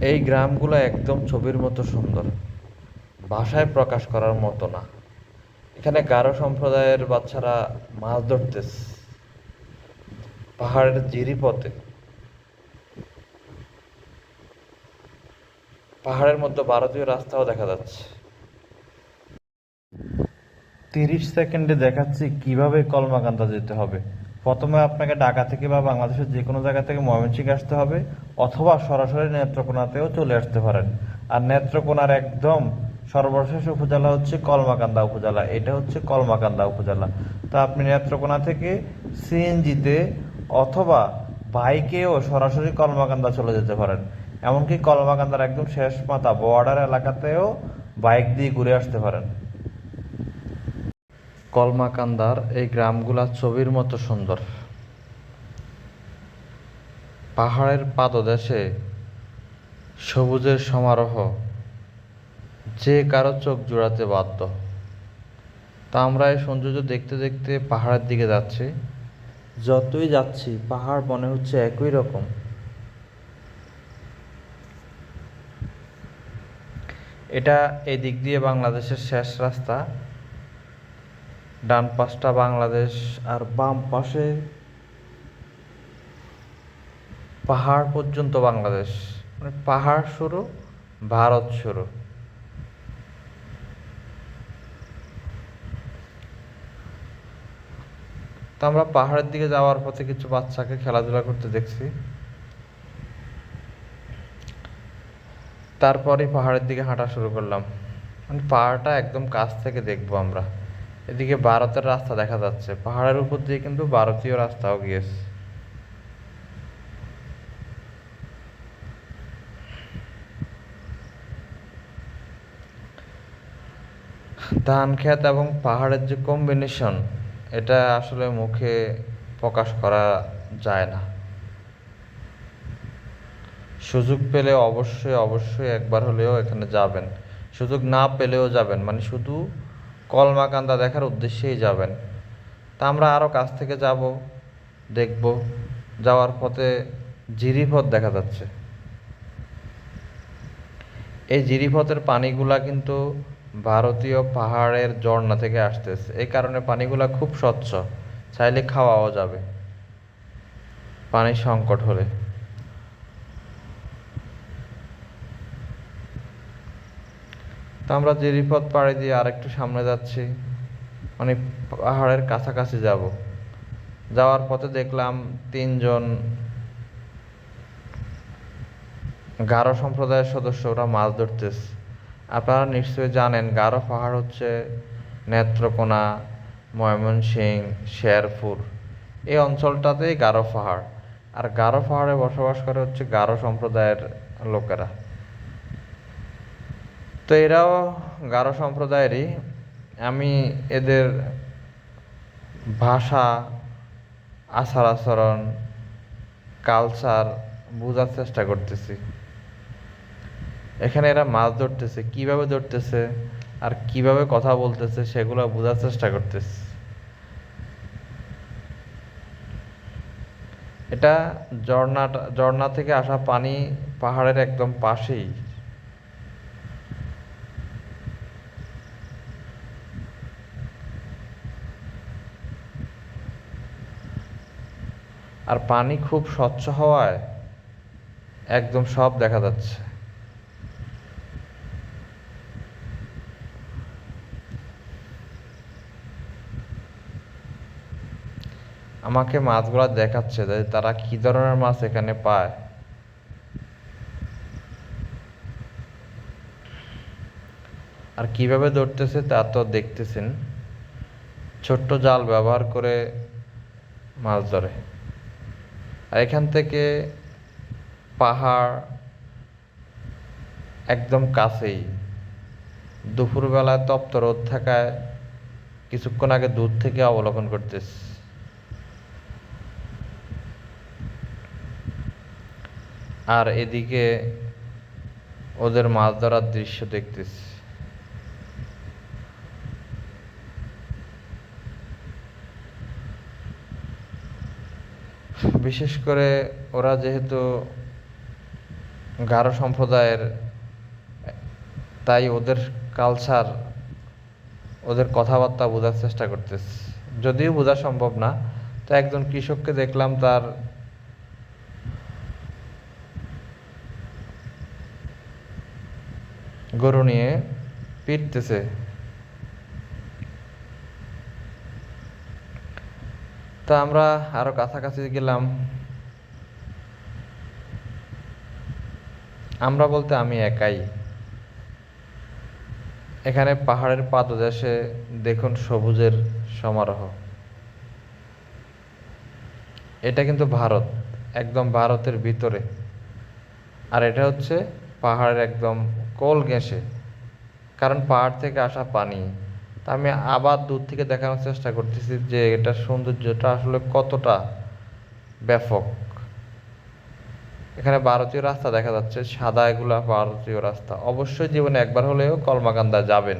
এই গ্রামগুলো একদম ছবির মতো সুন্দর। ভাষায় প্রকাশ করার মতো না। এখানে গারো সম্প্রদায়ের বাচ্চারা মাছ ধরতেছে। পাহাড়ের জিরিপথে। পাহাড়ের মধ্যে ভারতীয় রাস্তাও দেখা যাচ্ছে। তিরিশ সেকেন্ডে দেখাচ্ছি কীভাবে কলমাকান্দা যেতে হবে। প্রথমে আপনাকে ঢাকা থেকে বা বাংলাদেশের যে কোনো জায়গা থেকে ময়মনসিংহ আসতে হবে, অথবা সরাসরি নেত্রকোনাতেও চলে আসতে পারেন। আর নেত্রকোনার একদম সর্বশেষ উপজেলা হচ্ছে কলমাকান্দা উপজেলা। এটা হচ্ছে কলমাকান্দা উপজেলা। তো আপনি নেত্রকোনা থেকে সিএনজিতে অথবা বাইকেও সরাসরি কলমাকান্দা চলে যেতে পারেন। এমনকি কলমাকান্দার একদম শেষ মাথা বর্ডার এলাকাতেও বাইক দিয়ে ঘুরে আসতে পারেন। কলমাকান্দার এই গ্রামগুলা ছবির মতো সুন্দর। পাহাড়ের পাদদেশে সবুজের সমারোহ যে কারও চোখ জোড়াতে বাধ্য। তা আমরা এই সৌন্দর্য দেখতে দেখতে পাহাড়ের দিকে যাচ্ছি। যতই যাচ্ছি, পাহাড় মনে হচ্ছে একই রকম। এটা এই দিক দিয়ে বাংলাদেশের শেষ রাস্তা। ডান পাশটা বাংলাদেশ আর বাম পাশে পাহাড় পর্যন্ত বাংলাদেশ। মানে পাহাড় শুরু, ভারত শুরু। তো আমরা পাহাড়ের দিকে যাওয়ার পথে কিছু বাচ্চাকে খেলাধুলা করতে দেখছি। তারপরে পাহাড়ের দিকে হাঁটা শুরু করলাম। মানে পাহাড়টা একদম কাছ থেকে দেখব আমরা। এদিকে ভারতের রাস্তা দেখা যাচ্ছে। পাহাড়ের উপর দিয়ে কিন্তু ভারতীয় রাস্তাও গিয়েছে। ধান ক্ষেত এবং পাহাড়ের যে কম্বিনেশন এটা আসলে মুখে প্রকাশ করা যায় না। সুযোগ পেলে অবশ্যই অবশ্যই একবার হলেও এখানে যাবেন। সুযোগ না পেলেও যাবেন। মানে শুধু কলমাকান্দা দেখার উদ্দেশ্যেই যাবেন। তা আমরা আরও কাছ থেকে যাব, দেখব। যাওয়ার পথে জিরিপথ দেখা যাচ্ছে। এই জিরিপথের পানিগুলা কিন্তু ভারতীয় পাহাড়ের ঝর্ণা থেকে আসতেছে। এই কারণে পানিগুলা খুব স্বচ্ছ। চাইলে খাওয়াও যাবে। পানির সংকট হলে। তো আমরা জিরিপথ পাড়ি দিয়ে আরেকটু সামনে যাচ্ছি। মানে পাহাড়ের কাছাকাছি যাব। যাওয়ার পথে দেখলাম তিনজন গারো সম্প্রদায়ের সদস্য, ওরা মাছ ধরতেছে। আপনারা নিশ্চয়ই জানেন, গারো পাহাড় হচ্ছে নেত্রকোনা ময়মনসিংহ শেরপুর। এই অঞ্চলটাতেই গারো পাহাড়। আর গারো পাহাড়ে বসবাস করে হচ্ছে গারো সম্প্রদায়ের লোকেরা। তো এরাও গারো সম্প্রদায়েরই। আমি এদের ভাষা, আচার আচরণ কালচার বোঝার চেষ্টা করতেছি। এখানে এরা মাছ ধরতেছে, কীভাবে ধরতেছে আর কীভাবে কথা বলতেছে সেগুলো বোঝার চেষ্টা করতেছে। এটা ঝর্ণাটা, ঝর্ণা থেকে আসা পানি পাহাড়ের একদম পাশেই। আর পানি খুব স্বচ্ছ হওয়ায় একদম সব দেখা যাচ্ছে। আমাকে মাছগুলা দেখাচ্ছে যে তারা কি ধরনের মাছ এখানে পায়। আর কীভাবে ধরতেছে তা তো দেখতেছেন। ছোট্ট জাল ব্যবহার করে মাছ ধরে। আর এখান থেকে পাহাড় একদম কাছেই। দুপুরবেলায় তপ্ত রোদ থাকায় কিছুক্ষণ আগে দূর থেকে অবলোকন করতেছি। আর এদিকে ওদের মাছ ধরার দৃশ্য দেখতেছি। বিশেষ করে ওরা যেহেতু গারো সম্প্রদায়ের, তাই ওদের কালচার ওদের কথাবার্তা বোঝার চেষ্টা করতেছি। যদিও বোঝা সম্ভব না, তো একজন কৃষককে দেখলাম তার গরু নিয়ে পিটতেছে। তা আমরা আরও কাছাকাছি গেলাম। আমরা বলতে আমি একাই। এখানে পাহাড়ের পাদদেশে দেখুন সবুজের সমারোহ। এটা কিন্তু ভারত, একদম ভারতের ভিতরে। আর এটা হচ্ছে পাহাড়ের একদম কোল ঘেঁষে। কারণ পাহাড় থেকে আসা পানি। তা আমি আবার দূর থেকে দেখানোর চেষ্টা করতেছি যে এটার সৌন্দর্যটা আসলে কতটা ব্যাপক। এখানে ভারতীয় রাস্তা দেখা যাচ্ছে, সাদা এগুলা ভারতীয় রাস্তা। অবশ্যই জীবনে একবার হলেও কলমাকান্দা যাবেন।